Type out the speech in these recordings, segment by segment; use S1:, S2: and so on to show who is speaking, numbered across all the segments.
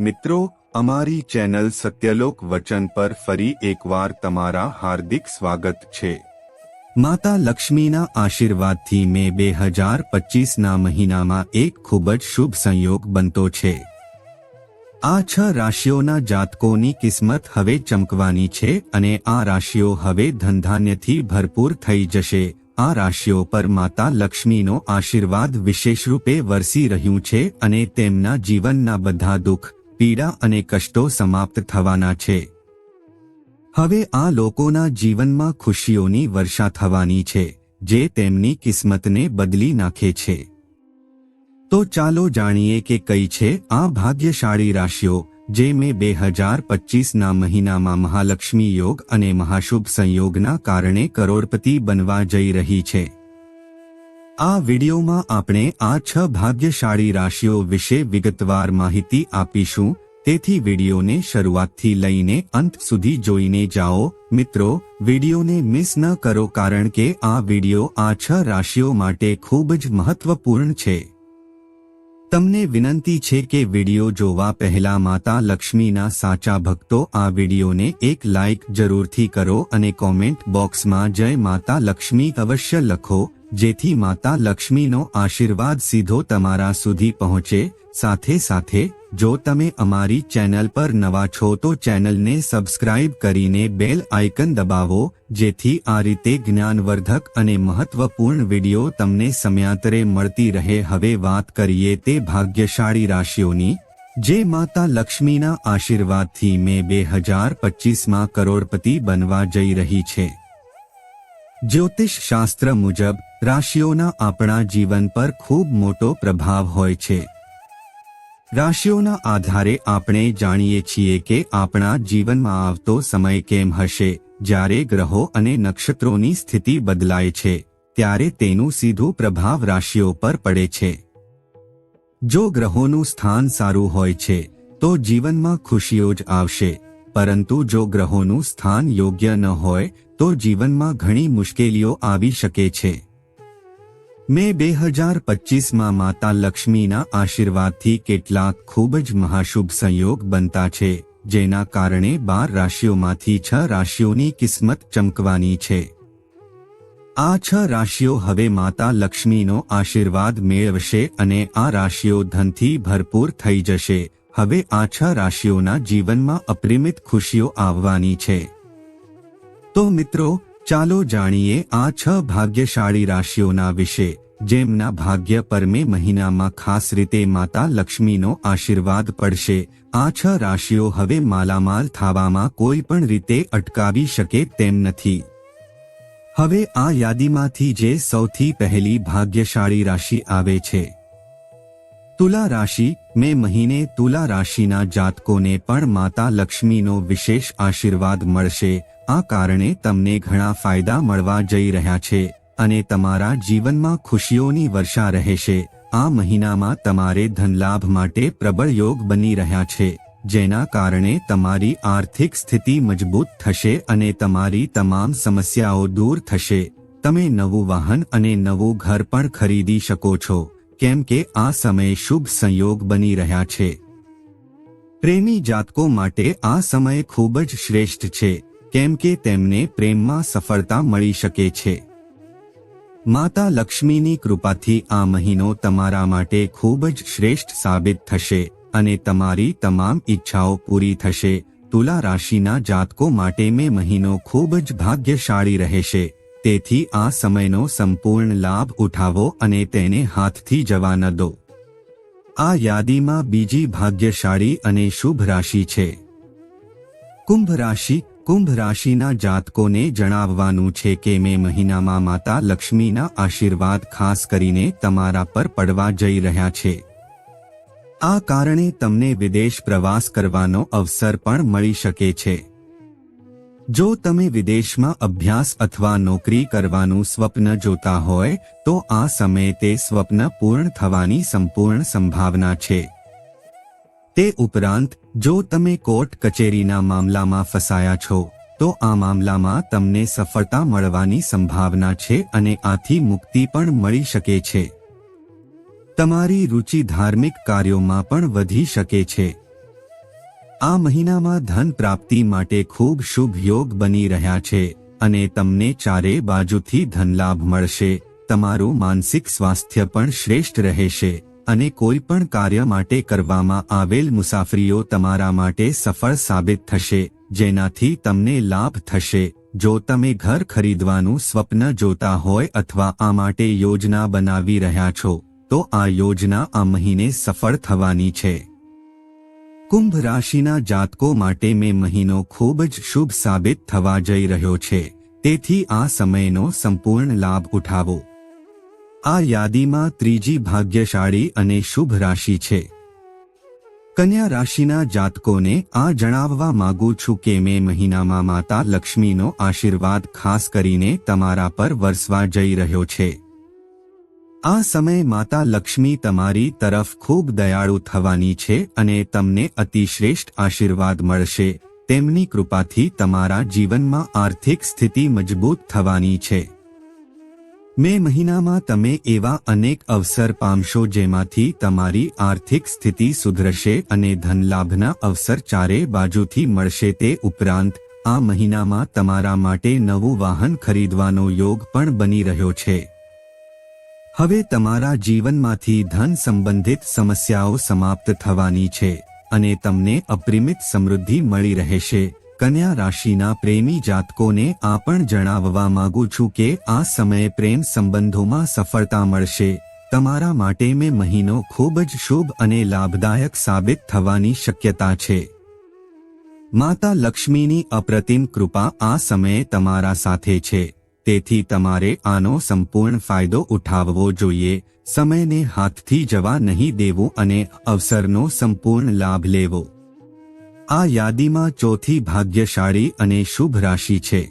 S1: મિત્રો, અમારી ચેનલ સત્યલોક વચન પર ફરી એકવાર તમારા હાર્દિક સ્વાગત છે. માતા લક્ષ્મીના આશીર્વાદથી મે બે હજાર પચીસના મહિનામાં એક ખૂબ જ શુભ સંયોગ બનતો છે. આ છ રાશિઓના જાતકોની કિસ્મત હવે ચમકવાની છે અને આ રાશિઓ હવે ધનધાન્યથી ભરપૂર થઈ જશે. આ રાશિઓ પર માતા લક્ષ્મીનો આશીર્વાદ વિશેષ રૂપે વરસી રહ્યું છે અને તેમના જીવનના બધા દુઃખ પીડા અને કષ્ટો સમાપ્ત થવાના છે. હવે આ લોકોના જીવનમાં ખુશીઓની વર્ષા થવાની છે, જે તેમની કિસ્મતને બદલી નાખે છે. તો ચાલો જાણીએ કે કઈ છે આ ભાગ્યશાળી રાશિઓ, જે મે બે હજાર પચીસના મહિનામાં મહાલક્ષ્મી યોગ અને મહાશુભ સંયોગના કારણે કરોડપતિ બનવા જઈ રહી છે. આ વિડીયોમાં આપણે આ છ ભાગ્યશાળી રાશિઓ વિશે વિગતવાર માહિતી આપીશું. તેથી વિડિયોને શરૂઆતથી લઈને અંત સુધી જોઈને જાઓ. મિત્રો, વિડિયોને મિસ ન કરો કારણ કે આ વિડિયો આ છ રાશિઓ માટે ખૂબ જ મહત્વપૂર્ણ છે. તમને વિનંતી છે કે વિડિયો જોવા પહેલા માતા લક્ષ્મીના સાચા ભક્તો આ વિડિયોને એક લાઇક જરૂરથી કરો અને કોમેન્ટ બોક્સમાં જય માતા લક્ષ્મી અવશ્ય લખો, જેથી માતા લક્ષ્મીનો આશીર્વાદ સીધો તમારા સુધી પહોંચે, સાથે સાથે જો તમે અમારી ચેનલ પર નવા છો તો ચેનલને સબસ્ક્રાઇબ કરીને બેલ આઇકન દબાવો, જેથી આ રીતે જ્ઞાનવર્ધક અને મહત્વપૂર્ણ વિડિયો તમને સમયાંતરે મળતી રહે. હવે વાત કરીએ તે ભાગ્યશાળી રાશિઓની. જે માતા લક્ષ્મીના આશીર્વાદથી મે બે હજાર પચીસમાં કરોડપતિ બનવા જઈ રહી છે. જ્યોતિષ શાસ્ત્ર મુજબ, રાશિઓના આપણા જીવન પર ખૂબ મોટો પ્રભાવ હોય છે. રાશિઓના આધારે આપણે જાણીએ છીએ કે આપણા જીવનમાં આવતો સમય કેમ હશે, જ્યારે ગ્રહો અને નક્ષત્રોની સ્થિતિ બદલાય છે, ત્યારે તેનું સીધું પ્રભાવ રાશિઓ પર પડે છે. જો ગ્રહોનું સ્થાન સારું હોય છે, તો જીવનમાં ખુશીઓ જ આવશે, પરંતુ જો ગ્રહોનું સ્થાન યોગ્ય ન હોય, તો જીવનમાં ઘણી મુશ્કેલીઓ આવી શકે છે. મે બે હજાર પચીસમાં માતા લક્ષ્મીના આશીર્વાદથી કેટલાક ખૂબ જ મહાશુભ સંયોગ બનતા છે, જેના કારણે બાર રાશિઓમાંથી છ રાશિઓની કિસ્મત ચમકવાની છે. આ છ રાશિઓ હવે માતા લક્ષ્મીનો આશીર્વાદ મેળવશે અને આ રાશિઓ ધનથી ભરપૂર થઈ જશે. હવે આ છ રાશિઓના જીવનમાં અપરિમિત ખુશીઓ આવવાની છે. તો મિત્રો ચાલો જાણીએ આ છ ભાગ્યશાળી રાશિઓના વિશે, જેમના ભાગ્ય પર મે મહિનામાં ખાસ રીતે માતા લક્ષ્મીનો આશીર્વાદ પડશે. આ છ રાશિઓ હવે માલામાલ થવામાં કોઈ પણ રીતે અટકાવી શકે તેમ નથી. હવે આ યાદીમાંથી જે સૌથી પહેલી ભાગ્યશાળી રાશિ આવે છે. તુલા રાશિ, મે મહિને તુલા રાશિના જાતકોને પણ માતા લક્ષ્મીનો વિશેષ આશીર્વાદ મળશે. આ કારણે તમને ઘણા ફાયદા મળવા જઈ રહ્યા છે અને તમારા જીવનમાં ખુશીઓની વર્ષા રહેશે. આ મહિનામાં તમારે ધનલાભ માટે પ્રબળ યોગ બની રહ્યા છે, જેના કારણે તમારી આર્થિક સ્થિતિ મજબૂત થશે અને તમારી તમામ સમસ્યાઓ દૂર થશે. તમે નવું વાહન અને નવું ઘર પણ ખરીદી શકો છો, કેમ કે આ સમય શુભ સંયોગ બની રહ્યા છે. પ્રેમી જાતકો માટે આ સમય ખૂબ જ શ્રેષ્ઠ છે. કેમ કે તેમને પ્રેમમાં સફળતા મળી શકે છે. માતા લક્ષ્મીની કૃપાથી આ મહિનો તમારા માટે ખૂબ જ શ્રેષ્ઠ સાબિત થશે અને તમારી તમામ ઈચ્છાઓ પૂરી થશે. તુલા રાશિના જાતકો માટે મે મહિનો ખૂબ જ ભાગ્યશાળી રહેશે. તેથી આ સમયનો સંપૂર્ણ લાભ ઉઠાવો અને તેને હાથથી જવા ન દો. આ યાદીમાં બીજી ભાગ્યશાળી અને શુભ રાશિ છે. કુંભ રાશિ કુંભ રાશિના જાતકોને જણાવવાનું છે કે મે મહિનામાં માતા લક્ષ્મીના આશીર્વાદ ખાસ કરીને તમારા પર પડવા જઈ રહ્યા છે. આ કારણે તમને વિદેશ પ્રવાસ કરવાનો અવસર પણ મળી શકે છે. જો તમે વિદેશમાં અભ્યાસ અથવા નોકરી કરવાનું સ્વપ્ન જોતા હોય, તો આ સમયે તે સ્વપ્ન પૂર્ણ થવાની સંપૂર્ણ સંભાવના છે. તે ઉપરાંત જો તમે કોર્ટ કચેરીના મામલામાં ફસાયા છો, તો આ મામલામાં તમને સફળતા મળવાની સંભાવના છે અને આથી મુક્તિ પણ મળી શકે છે. તમારી રુચિ ધાર્મિક કાર્યોમાં પણ વધી શકે છે. આ મહિનામાં ધન પ્રાપ્તિ માટે ખૂબ શુભ યોગ બની રહ્યા છે અને તમને ચારે બાજુથી ધનલાભ મળશે, તમારું માનસિક સ્વાસ્થ્ય પણ શ્રેષ્ઠ રહેશે. અને કોઈ પણ કાર્ય માટે કરવામાં આવેલ મુસાફરીઓ તમારા માટે સફળ સાબિત થશે, જેનાથી તમને લાભ થશે. જો તમે ઘર ખરીદવાનું સ્વપ્ન જોતા હોય અથવા આ માટે યોજના બનાવી રહ્યા છો, તો આ યોજના આ મહિને સફળ થવાની છે. કુંભ રાશિના જાતકો માટે મે મહિનો ખૂબ જ શુભ સાબિત થવા જઈ રહ્યો છે. તેથી આ સમયનો સંપૂર્ણ લાભ ઉઠાવો. આ યાદીમાં ત્રીજી ભાગ્યશાળી અને શુભ રાશિ છે. કન્યા રાશિના જાતકોને આ જણાવવા માંગુ છું કે મે મહિનામાં માતા લક્ષ્મીનો આશીર્વાદ ખાસ કરીને તમારા પર વરસવા જઈ રહ્યો છે. આ સમય માતા લક્ષ્મી તમારી તરફ ખૂબ દયાળુ થવાની છે અને તમને અતિશ્રેષ્ઠ આશીર્વાદ મળશે. તેમની કૃપાથી તમારા જીવનમાં આર્થિક સ્થિતિ મજબૂત થવાની છે. મે મહિનામાં તમે એવા અનેક અવસર પામશો જેમાંથી તમારી આર્થિક સ્થિતિ સુધરશે અને ધનલાભના અવસર ચારે બાજુથી મળશે તે ઉપરાંત, આ મહિનામાં તમારા માટે નવું વાહન ખરીદવાનો યોગ પણ બની રહ્યો છે. હવે તમારા જીવનમાંથી ધન સંબંધિત સમસ્યાઓ સમાપ્ત થવાની છે અને તમને અપરિમિત સમૃદ્ધિ મળી રહેશે. કન્યા રાશિના પ્રેમી જાતકોને આ પણ જણાવવા માંગુ છું કે આ સમયે પ્રેમ સંબંધોમાં સફળતા મળશે. તમારા માટે મેં મહિનો ખૂબ જ શુભ અને લાભદાયક સાબિત થવાની શક્યતા છે. માતા લક્ષ્મીની અપ્રતિમ કૃપા આ સમયે તમારા સાથે છે. તેથી તમારે આનો સંપૂર્ણ ફાયદો ઉઠાવવો જોઈએ. સમયને હાથથી જવા નહીં દેવો અને અવસરનો સંપૂર્ણ લાભ લેવો. આ યાદીમાં ચોથી ભાગ્યશાળી અને શુભ રાશિ છે.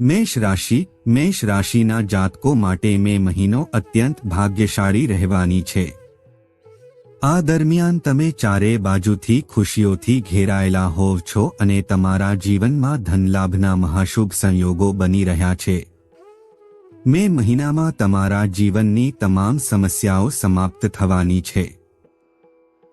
S1: મેષ રાશિ, મેષ રાશિના જાતકો માટે મે મહિનો અત્યંત ભાગ્યશાળી રહેવાની છે. આ દરમિયાન તમે ચારે બાજુથી ખુશીઓથી ઘેરાયેલા હોવ છો અને તમારા જીવનમાં ધનલાભના મહાશુભ સંયોગો બની રહ્યા છે. મે મહિનામાં તમારા જીવનની તમામ સમસ્યાઓ સમાપ્ત થવાની છે.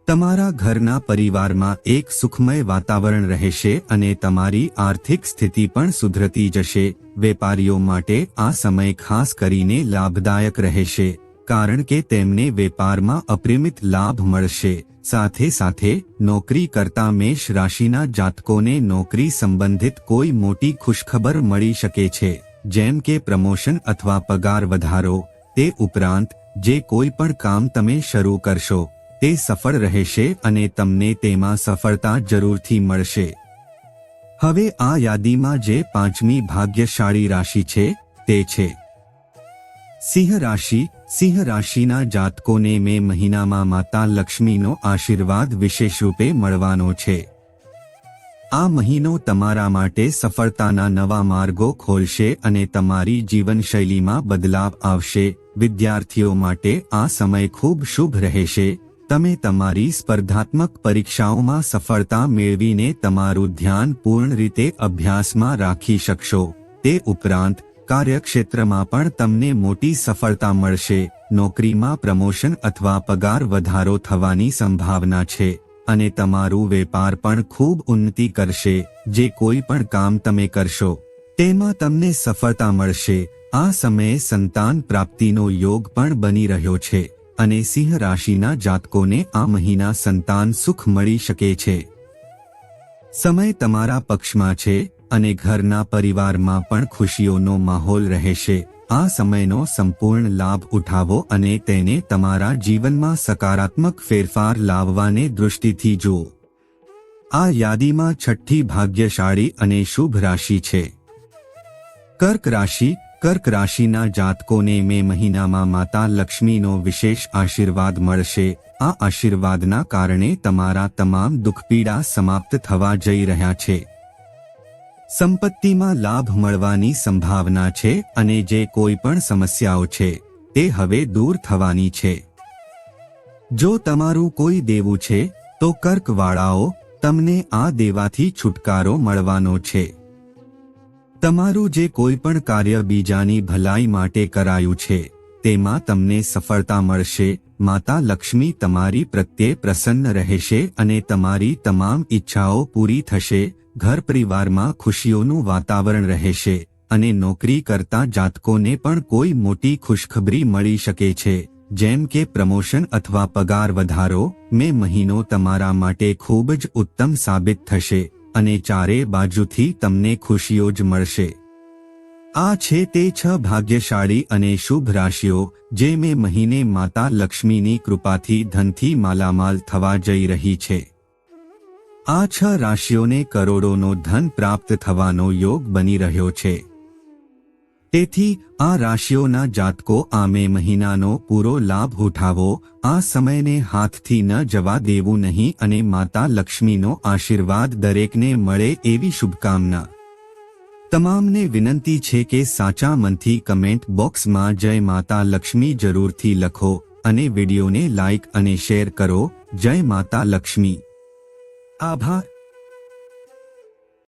S1: તમારા ઘરના પરિવારમાં એક સુખમય વાતાવરણ રહેશે અને તમારી આર્થિક સ્થિતિ પણ સુધરતી જશે. વેપારીઓ માટે આ સમય ખાસ કરીને લાભદાયક રહેશે, કારણ કે તેમને વેપારમાં અપરિમિત લાભ મળશે. સાથે સાથે નોકરી કરતા મેષ રાશિના જાતકોને નોકરી સંબંધિત કોઈ મોટી ખુશખબર મળી શકે છે, જેમ કે પ્રમોશન અથવા પગાર વધારો. તે ઉપરાંત, જે કોઈ પણ કામ તમે શરૂ કરશો. તે સફળ રહેશે અને તમને તેમાં સફળતા જરૂરથી મળશે. હવે આ યાદીમાં જે પાંચમી ભાગ્યશાળી રાશિ છે, તે છે. સિંહ રાશિ. સિંહ રાશિના જાતકોને મે મહિનામાં માતા લક્ષ્મીનો આશીર્વાદ વિશેષ રૂપે મળવાનો છે. આ મહિનો તમારા માટે સફળતાના નવા માર્ગો ખોલશે અને તમારી જીવનશૈલીમાં બદલાવ આવશે. વિદ્યાર્થીઓ માટે આ સમય ખૂબ શુભ રહેશે. તમે તમારી સ્પર્ધાત્મક પરીક્ષાઓમાં સફળતા મેળવીને તમારું ધ્યાન પૂર્ણ રીતે અભ્યાસમાં રાખી શકશો. તે ઉપરાંત, કાર્યક્ષેત્રમાં પણ તમને મોટી સફળતા મળશે. નોકરીમાં પ્રમોશન અથવા પગાર વધારો થવાની સંભાવના છે અને તમારું વેપાર પણ ખૂબ ઉન્નતિ કરશે. જે કોઈ પણ કામ તમે કરશો, તેમાં તમને સફળતા મળશે. આ સમયે સંતાન પ્રાપ્તિનો યોગ પણ બની રહ્યો છે. અને સિંહ રાશિના જાતકોને આ મહિના સંતાન સુખ મળી શકે છે. સમય તમારા પક્ષમાં છે અને ઘરના પરિવારમાં પણ ખુશીઓનો માહોલ રહેશે. આ સમયનો સંપૂર્ણ લાભ ઉઠાવો અને તેને તમારા જીવનમાં સકારાત્મક ફેરફાર લાવવાને દૃષ્ટિથી જુઓ. આ યાદીમાં છઠ્ઠી ભાગ્યશાળી અને શુભ રાશિ છે. કર્ક રાશિ કર્ક રાશિના જાતકોને મે મહિનામાં માતા લક્ષ્મીનો વિશેષ આશીર્વાદ મળશે. આ આશીર્વાદના કારણે તમારા તમામ દુઃખપીડા સમાપ્ત થવા જઈ રહ્યા છે. સંપત્તિમાં લાભ મળવાની સંભાવના છે અને જે કોઈ પણ સમસ્યાઓ છે, તે હવે દૂર થવાની છે. જો તમારું કોઈ દેવું છે, તો કર્કવાળાઓ, તમને આ દેવાથી છુટકારો મળવાનો છે. તમારું જે કોઈ પણ કાર્ય બીજાની ભલાઈ માટે કરાયું છે, તેમાં તમને સફળતા મળશે, માતા લક્ષ્મી તમારી પ્રત્યે પ્રસન્ન રહેશે અને તમારી તમામ ઈચ્છાઓ પૂરી થશે, ઘર પરિવારમાં ખુશીઓનું વાતાવરણ રહેશે, અને નોકરી કરતા જાતકોને પણ કોઈ મોટી ખુશખબરી મળી શકે છે, જેમ કે પ્રમોશન અથવા પગાર વધારો, મે મહિનો તમારા માટે ખૂબ જ ઉત્તમ સાબિત થશે. અને ચારે બાજુથી તમને ખુશીઓ જ મળશે. આ છે તે છ ભાગ્યશાળી અને શુભ રાશિઓ, જે મે મહિને માતા લક્ષ્મીની કૃપાથી ધનથી માલામાલ થવા જઈ રહી છે. આ છ રાશિઓને કરોડોનો ધન પ્રાપ્ત થવાનો યોગ બની રહ્યો છે. તેથી આ રાશિઓના જાતકો આ મે મહિનાનો પૂરો લાભ ઉઠાવો, આ સમયને હાથથી ન જવા દેવું નહીં અને માતા લક્ષ્મીનો આશીર્વાદ દરેકને મળે એવી શુભકામના. તમામને વિનંતી છે કે સાચા મનથી કમેન્ટ બોક્સમાં જય માતા લક્ષ્મી જરૂરથી લખો અને વિડીયોને લાઇક અને શેર કરો. જય માતા લક્ષ્મી. આભાર.